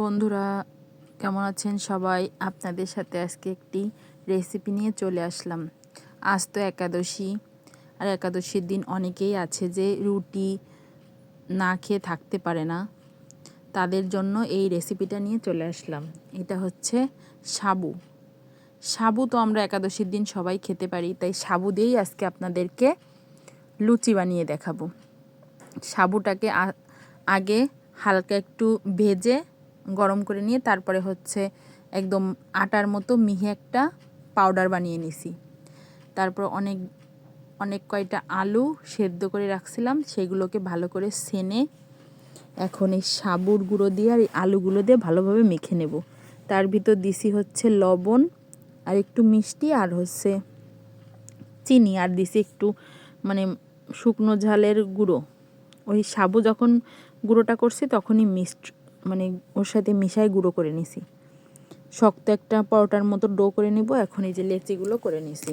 বন্ধুরা, কেমন আছেন সবাই? আপনাদের সাথে আজকে একটি রেসিপি নিয়ে চলে আসলাম। আজ তো একাদশী, আর একাদশীর দিন অনেকেই আছে যে রুটি না খেয়ে থাকতে পারে না। তাদের জন্য এই রেসিপিটা নিয়ে চলে আসলাম। এটা হচ্ছে সাবু। সাবু তো আমরা একাদশীর দিন সবাই খেতে পারি, তাই সাবু দিয়েই আজকে আপনাদেরকে লুচি বানিয়ে দেখাবো। সাবুটাকে আগে হালকা একটু ভেজে গরম করে নিয়ে তারপরে হচ্ছে একদম আটার মতো মিহি একটা পাউডার বানিয়ে নিছি। তারপর অনেক অনেক কয়টা আলু সেদ্ধ করে রাখছিলাম, সেগুলোকে ভালো করে সেনে এখন এই সাবুর গুঁড়ো দিয়ে আর এই আলুগুলো দিয়ে ভালোভাবে মেখে নেব। তার ভিতর দিছি হচ্ছে লবণ আর একটু মিষ্টি আর হচ্ছে চিনি আর দিছি একটু মানে শুকনো ঝালের গুঁড়ো। ওই সাবু যখন গুঁড়োটা করছি তখনই মিক্সড মানে ওর সাথে মিশাই গুঁড়ো করে নিছি। শক্ত একটা পরোটার মতো ডো করে নিব, এখন এই যে লেচিগুলো করে নিছি।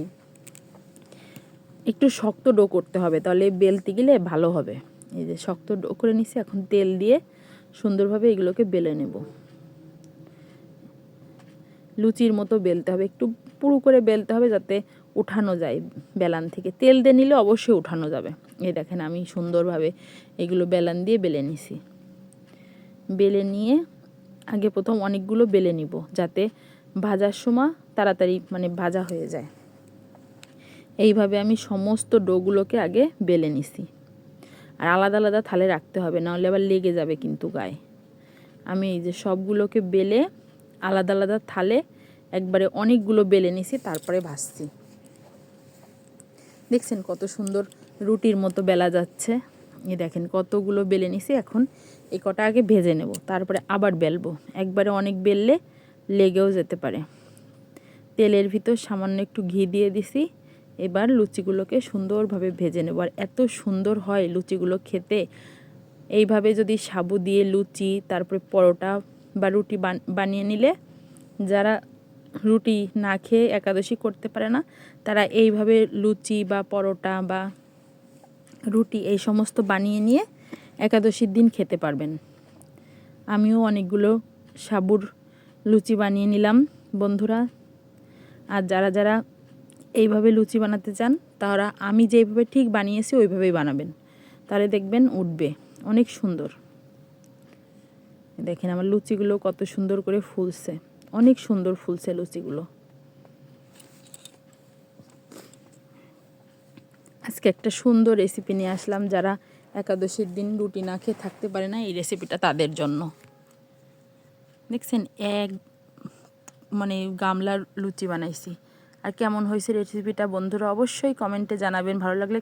একটু শক্ত ডো করতে হবে, তাহলে বেলতে গেলে ভালো হবে। এই যে শক্ত ডো করে নিছি, এখন তেল দিয়ে সুন্দরভাবে এগুলোকে বেলে নেব। লুচির মতো বেলতে হবে, একটু পুরু করে বেলতে হবে যাতে উঠানো যায় বেলান থেকে। তেল দিয়ে নিলে অবশ্যই উঠানো যাবে। এই দেখেন আমি সুন্দরভাবে এগুলো বেলান দিয়ে বেলে নিছি। বেলে নিয়ে আগে প্রথম অনেকগুলো বেলে নিব যাতে ভাজার সময় তাড়াতাড়ি মানে ভাজা হয়ে যায়। এইভাবে আমি সমস্ত ডোগুলোকে আগে বেলে নিছি। আর আলাদা আলাদা থালে রাখতে হবে, নাহলে আবার লেগে যাবে কিন্তু গায়ে। আমি এই যে সবগুলোকে বেলে আলাদা আলাদা থালে একবারে অনেকগুলো বেলে নিছি, তারপরে ভাজছি। দেখছেন কত সুন্দর রুটির মতো বেলা যাচ্ছে। এই দেখেন কতগুলো বেলে নিছি, এখন এই কটা আগে ভেজে নেব, তারপরে আবার বেলবো। একবারে অনেক বেললে লেগেও যেতে পারে। তেলের ভিতর সামান্য একটু ঘি দিয়ে দিছি, এবার লুচিগুলোকে সুন্দরভাবে ভেজে নেব। আর এত সুন্দর হয় লুচিগুলো খেতে। এইভাবে যদি সাবু দিয়ে লুচি, তারপরে পরোটা বা রুটি বান- বানিয়ে নিলে, যারা রুটি না খেয়ে একাদশী করতে পারে না, তারা এইভাবে লুচি বা পরোটা বা রুটি, এই সমস্ত বানিয়ে নিয়ে একাদশীর দিন খেতে পারবেন। আমিও অনেকগুলো সাবুর লুচি বানিয়ে নিলাম, বন্ধুরা। আর যারা যারা এইভাবে লুচি বানাতে চান, তারা আমি যেইভাবে ঠিক বানিয়েছি, ওইভাবেই বানাবেন। তাহলে দেখবেন উঠবে, অনেক সুন্দর। দেখেন আমার লুচিগুলো কত সুন্দর করে ফুলছে, অনেক সুন্দর ফুলছে লুচিগুলো। আজকে একটা সুন্দর রেসিপি নিয়ে আসলাম যারা একাদশীর দিন রুটি না খেয়ে থাকতে পারে না এই রেসিপিটা তাদের জন্য। দেখছেন এক মানে গামলার লুচি বানাইছি। আর কেমন হয়েছে রেসিপিটা বন্ধুরা অবশ্যই কমেন্টে জানাবেন, ভালো লাগলে